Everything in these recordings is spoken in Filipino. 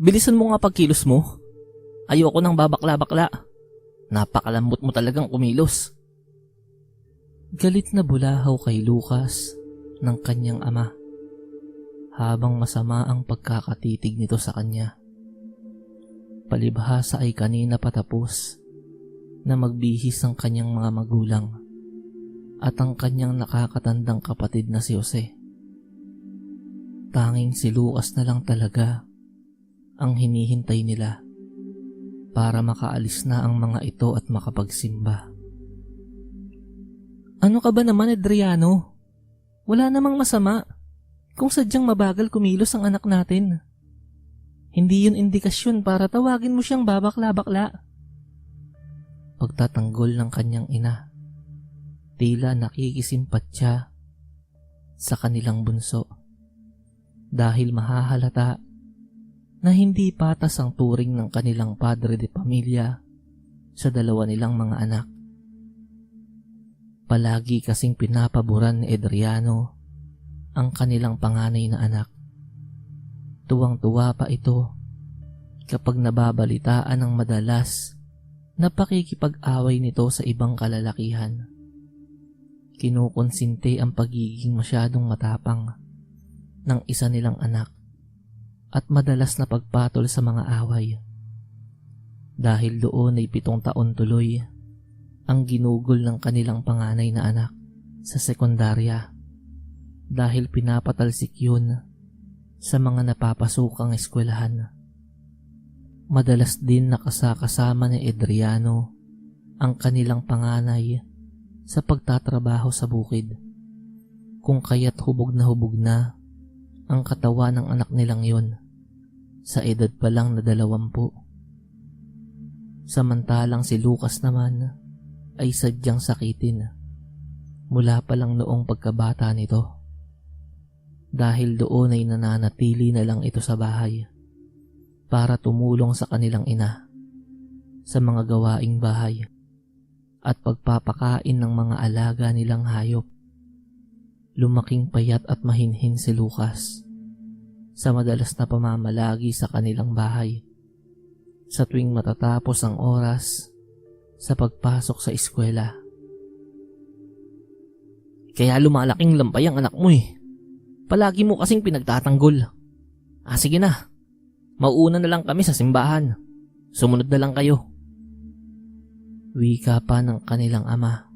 bilisan mo nga pagkilos mo. Ayoko nang babakla-bakla. Napakalambot mo talagang kumilos. Galit na bulahaw kay Lucas ng kanyang ama habang masama ang pagkakatitig nito sa kanya. Palibhasa ay kanina patapos na magbihis ang kanyang mga magulang at ang kanyang nakakatandang kapatid na si Jose. Tanging si Lucas na lang talaga ang hinihintay nila para makaalis na ang mga ito at makapagsimba. Ano ka ba naman, Adriano? Wala namang masama kung sadyang mabagal kumilos ang anak natin. Hindi yun indikasyon para tawagin mo siyang babakla-bakla. Pagtatanggol ng kanyang ina, tila nakikisimpat siya sa kanilang bunso dahil mahahalata na hindi patas ang turing ng kanilang padre de pamilya sa dalawa nilang mga anak. Palagi kasing pinapaboran ni Adriano ang kanilang panganay na anak. Tuwang-tuwa pa ito kapag nababalitaan ng madalas na pakikipag-away nito sa ibang kalalakihan. Kinukonsinti ang pagiging masyadong matapang ng isa nilang anak at madalas na pagpatol sa mga away. Dahil doon ay pitong taon tuloy ang ginugol ng kanilang panganay na anak sa sekundarya dahil pinapatalsik yun sa mga napapasukang eskwelahan. Madalas din nakasakasama ni Adriano ang kanilang panganay sa pagtatrabaho sa bukid. Kung kaya't hubog na hubog na ang katawan ng anak nilang yon sa edad pa lang na dalawampu. Samantalang si Lucas naman ay sadyang sakitin mula pa lang noong pagkabata nito. Dahil doon ay nananatili na lang ito sa bahay para tumulong sa kanilang ina sa mga gawaing bahay at pagpapakain ng mga alaga nilang hayop. Lumaking payat at mahinhin si Lucas sa madalas na pamamalagi sa kanilang bahay. Sa tuwing matatapos ang oras sa pagpasok sa eskwela. Kaya lumalaking lampay ang anak mo eh. Palagi mo kasing pinagtatanggol. Ah sige na, mauuna na lang kami sa simbahan. Sumunod na lang kayo. Wika pa ng kanilang ama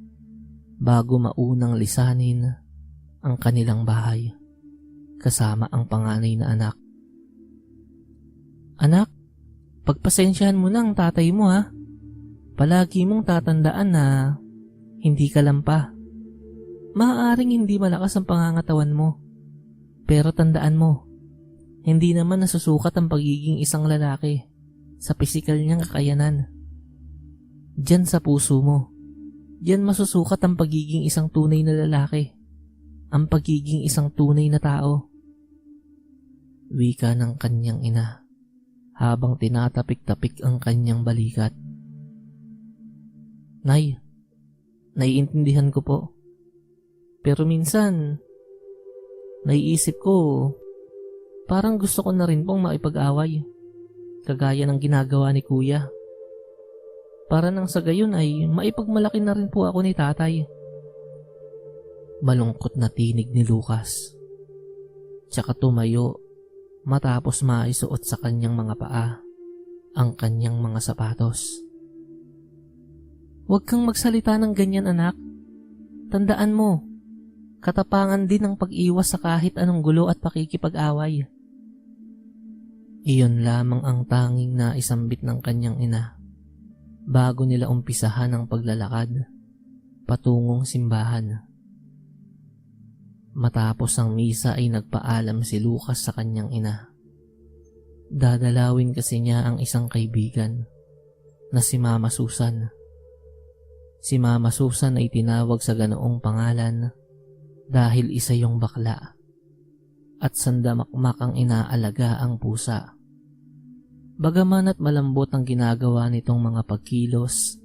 bago maunang lisanin ang kanilang bahay kasama ang panganay na anak. Anak, pagpasensyahan mo na ang tatay mo ha. Palagi mong tatandaan na hindi ka lampa. Maaaring hindi malakas ang pangangatawan mo. Pero tandaan mo, hindi naman nasusukat ang pagiging isang lalaki sa pisikal niyang kakayanan. Diyan sa puso mo, diyan masusukat ang pagiging isang tunay na lalaki, ang pagiging isang tunay na tao. Wika ng kanyang ina habang tinatapik-tapik ang kanyang balikat. Nay, naiintindihan ko po. Pero minsan, naiisip ko, parang gusto ko na rin pong makipag-away. Kagaya ng ginagawa ni kuya. Para nang sa gayon ay maipagmalaki na rin po ako ni tatay. Malungkot na tinig ni Lucas. Tsaka tumayo matapos maisuot sa kanyang mga paa ang kanyang mga sapatos. Huwag kang magsalita ng ganyan anak. Tandaan mo, katapangan din ang pag-iwas sa kahit anong gulo at pakikipag-away. Iyon lamang ang tanging naisambit ng kanyang ina bago nila umpisahan ang paglalakad patungong simbahan. Matapos ang misa ay nagpaalam si Lucas sa kanyang ina. Dadalawin kasi niya ang isang kaibigan na si Mama Susan. Si Mama Susan ay tinawag sa ganoong pangalan dahil isa yung bakla at sandamakmak ang inaalaga ang pusa. Bagaman at malambot ang ginagawa nitong mga pagkilos,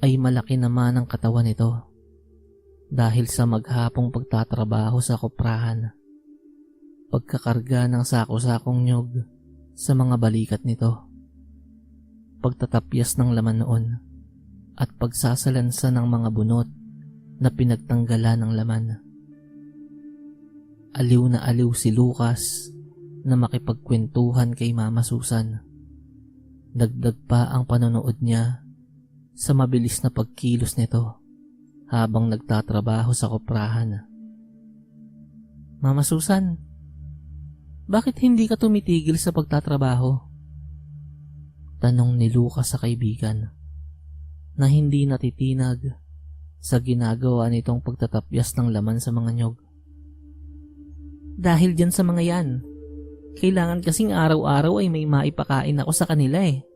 ay malaki naman ang katawan nito dahil sa maghapong pagtatrabaho sa kuprahan. Pagkakarga ng sako-sakong nyog sa mga balikat nito. Pagtatapyas ng laman noon at pagsasalansa ng mga bunot na pinagtanggalan ng laman. Aliw na aliw si Lucas na makipagkwentuhan kay Mama Susan. Dagdag pa ang panonood niya sa mabilis na pagkilos nito habang nagtatrabaho sa koprahan. Mama Susan, bakit hindi ka tumitigil sa pagtatrabaho? Tanong ni Lucas sa kaibigan na hindi natitinag sa ginagawa nitong pagtatapyas ng laman sa mga nyog. Dahil dyan sa mga yan, kailangan kasing araw-araw ay may maipakain ako sa kanila eh.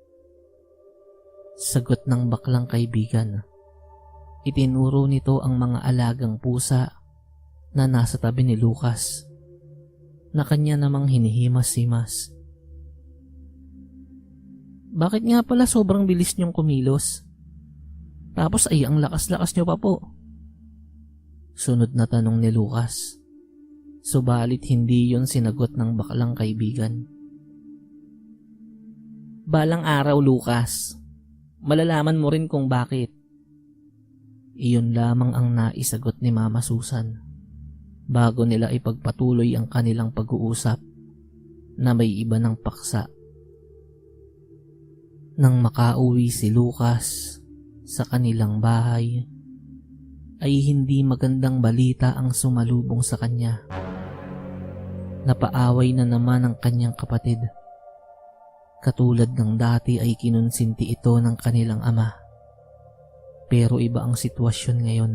Sagot ng baklang kaibigan. Itinuro nito ang mga alagang pusa na nasa tabi ni Lucas na kanya namang hinihimas-himas. Bakit nga pala sobrang bilis niyong kumilos? Tapos ay ang lakas-lakas niyo pa po. Sunod na tanong ni Lucas. Subalit hindi yon sinagot ng baklang kaibigan. Balang araw, Lucas. Malalaman mo rin kung bakit. Iyon lamang ang naisagot ni Mama Susan bago nila ipagpatuloy ang kanilang pag-uusap na may iba ng paksa. Nang makauwi si Lucas sa kanilang bahay, ay hindi magandang balita ang sumalubong sa kanya. Napaaway na naman ang kanyang kapatid. Katulad ng dati ay kinunsinti ito ng kanilang ama. Pero iba ang sitwasyon ngayon.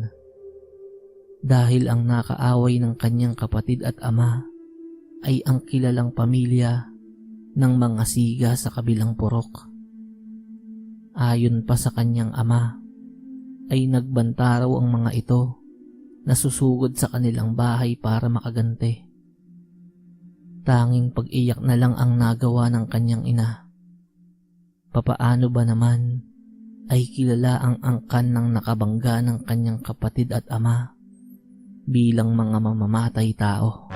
Dahil ang nakaaway ng kanyang kapatid at ama ay ang kilalang pamilya ng mga siga sa kabilang purok. Ayon pa sa kanyang ama, ay nagbanta raw ang mga ito na susugod sa kanilang bahay para makagante. Tanging pag-iyak na lang ang nagawa ng kanyang ina. Papaano ba naman ay kilala ang angkan ng nakabangga ng kanyang kapatid at ama bilang mga mamamatay tao.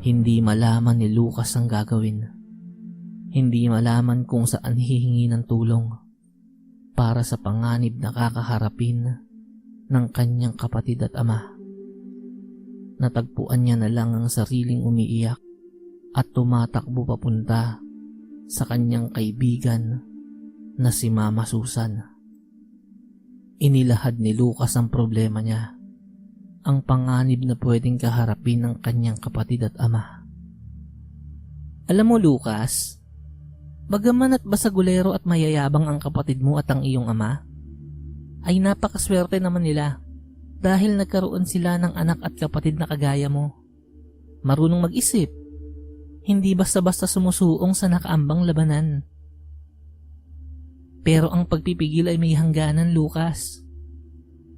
Hindi malaman ni Lucas ang gagawin. Hindi malaman kung saan hihingi ng tulong para sa panganib na kakaharapin ng kanyang kapatid at ama. Natagpuan niya na lang ang sariling umiiyak at tumatakbo papunta sa kanyang kaibigan na si Mama Susan. Inilahad ni Lucas ang problema niya, ang panganib na pwedeng kaharapin ng kanyang kapatid at ama. Alam mo Lucas, Bagaman at basagulero at mayayabang ang kapatid mo at ang iyong ama, ay napakaswerte naman nila dahil nagkaroon sila ng anak at kapatid na kagaya mo. Marunong mag-isip, hindi basta-basta sumusuong sa nakaambang labanan. Pero ang pagpipigil ay may hangganan, Lucas.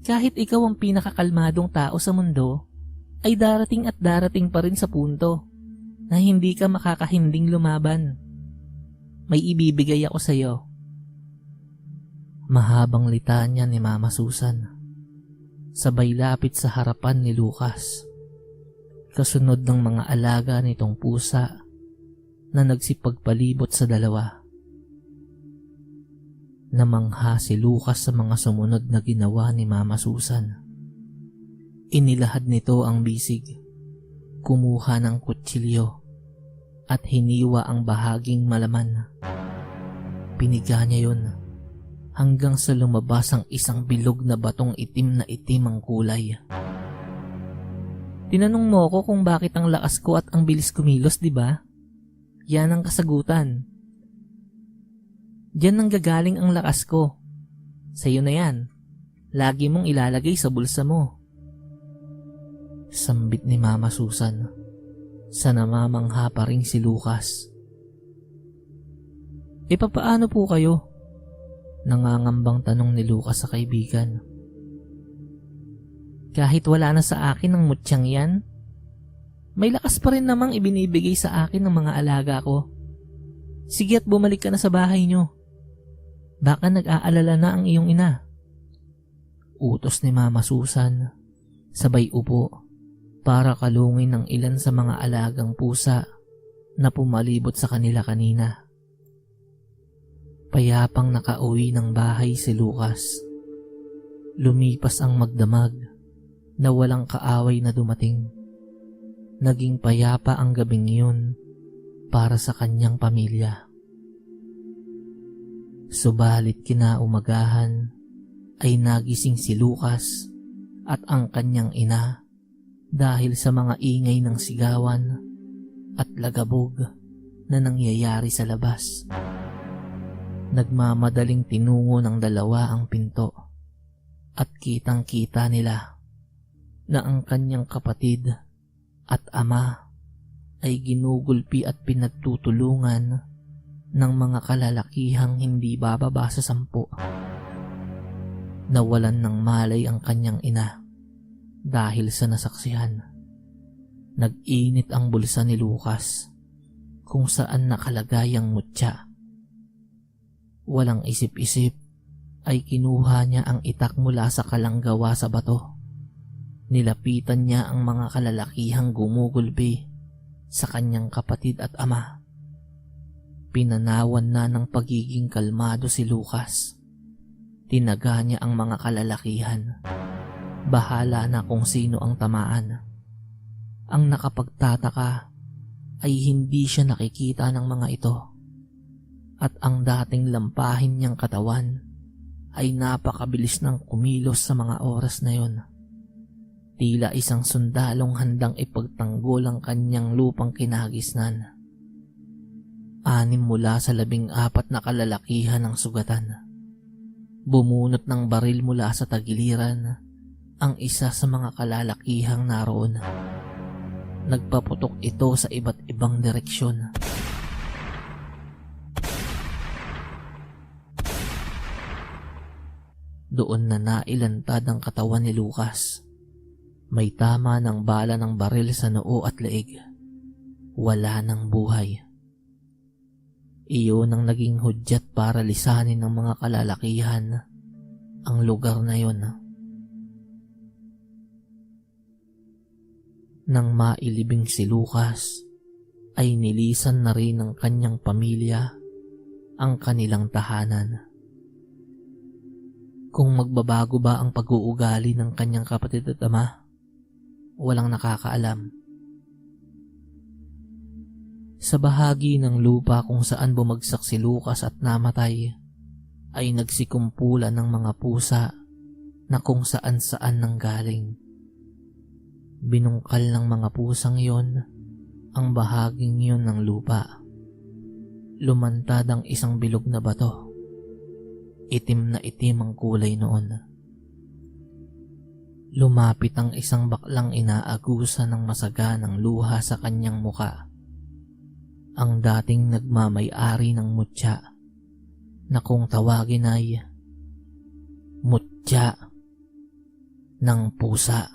Kahit ikaw ang pinakakalmadong tao sa mundo, ay darating at darating pa rin sa punto na hindi ka makakahinding lumaban may ibibigay ako sa iyo. Mahabang litanya ni Mama Susan. Sabay lapit sa harapan ni Lucas. Kasunod ng mga alaga nitong pusa na nagsipagpalibot sa dalawa. Namangha si Lucas sa mga sumunod na ginawa ni Mama Susan. Inilahad nito ang bisig. Kumuha ng kutsilyo at hiniwa ang bahaging malaman. Piniga niya yun hanggang sa lumabas ang isang bilog na batong itim na itim ang kulay. Tinanong mo ko kung bakit ang lakas ko at ang bilis kumilos, di ba? Yan ang kasagutan. Diyan nang gagaling ang lakas ko. Sa iyo na yan. Lagi mong ilalagay sa bulsa mo. Sambit ni Mama Susan sa namamangha pa rin si Lucas. E papaano po kayo? Nangangambang tanong ni Lucas sa kaibigan. Kahit wala na sa akin ang mutyang yan, may lakas pa rin namang ibinibigay sa akin ng mga alaga ko. Sige at bumalik ka na sa bahay nyo. Baka nag-aalala na ang iyong ina. Utos ni Mama Susan. Sabay upo para kalungin ng ilan sa mga alagang pusa na pumalibot sa kanila kanina. Payapang nakauwi ng bahay si Lucas. Lumipas ang magdamag na walang kaaway na dumating. Naging payapa ang gabing yun para sa kanyang pamilya. Subalit kinaumagahan ay nagising si Lucas at ang kanyang ina dahil sa mga ingay ng sigawan at lagabog na nangyayari sa labas. Nagmamadaling tinungo ng dalawa ang pinto at kitang kita nila na ang kanyang kapatid at ama ay ginugulpi at pinagtutulungan ng mga kalalakihang hindi bababa sa sampu. Nawalan ng malay ang kanyang ina dahil sa nasaksihan. Nag-init ang bulsa ni Lucas kung saan nakalagay ang mutya. Walang isip-isip ay kinuha niya ang itak mula sa kalanggawa sa bato. Nilapitan niya ang mga kalalakihang gumugulpi sa kanyang kapatid at ama. Pinanawan na ng pagiging kalmado si Lucas. Tinaga niya ang mga kalalakihan. Bahala na kung sino ang tamaan. Ang nakapagtataka ay hindi siya nakikita ng mga ito. At ang dating lampahin niyang katawan ay napakabilis ng kumilos sa mga oras na yon. Tila isang sundalong handang ipagtanggol ang kanyang lupang kinagisnan. Anim mula sa labing apat na kalalakihan ang sugatan. Bumunot ng baril mula sa tagiliran ang isa sa mga kalalakihang naroon. Nagpaputok ito sa iba't ibang direksyon. Doon na nailantad ang katawan ni Lucas. May tama ng bala ng baril sa noo at leeg. Wala ng buhay. Iyon ang naging hudyat para lisanin ng mga kalalakihan ang lugar na yon. Nang mailibing si Lucas, ay nilisan na rin ng kanyang pamilya ang kanilang tahanan. Kung magbabago ba ang pag-uugali ng kanyang kapatid at ama, walang nakakaalam. Sa bahagi ng lupa kung saan bumagsak si Lucas at namatay, ay nagsikumpulan ng mga pusa na kung saan saan nanggaling. Binungkal ng mga pusang yon ang bahaging yon ng lupa. Lumantad ang isang bilog na bato. Itim na itim ang kulay noon. Lumapit ang isang baklang inaagusan ng masaganang luha sa kanyang muka. Ang dating nagmamay-ari ng mutya na kung tawagin ay mutya ng pusa.